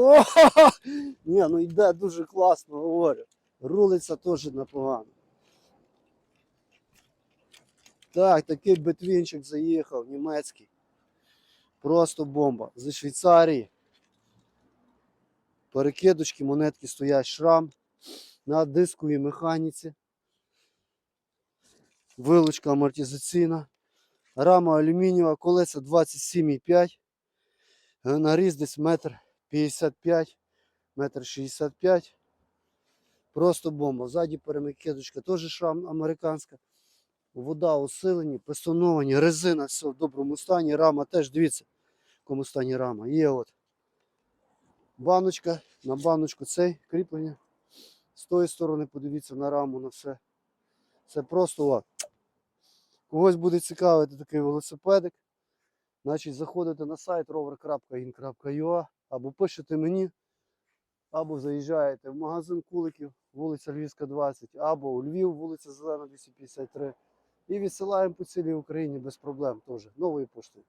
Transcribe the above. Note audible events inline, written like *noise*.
О, *laughs* ні, ну йде дуже класно, говорю. Рулиться теж непогано. Так, такий бетвінчик заїхав, німецький. Просто бомба. Зі Швейцарії. Перекидочки, монетки стоять шрам на дисковій механіці. Вилучка амортизаційна. Рама алюмінієва, колеса 27,5. Е, Наріз десь метр 55, метр 65. Просто бомба. Ззаді перемикидочка, теж шрам американська. Вода усилені, присоновані, резина все в доброму стані. Рама теж, дивіться, в якому стані рама. Є от баночка, на баночку цей кріплення. З тої сторони подивіться на раму, на все. Це просто о. Когось буде цікавити такий велосипедик. Значить, заходите на сайт rover.in.ua або пишете мені, або заїжджаєте в магазин Куликів, вулиця Львівська, 20, або у Львів, вулиця Зелена, 253. І відсилаємо по цілій Україні без проблем теж. Новою поштою.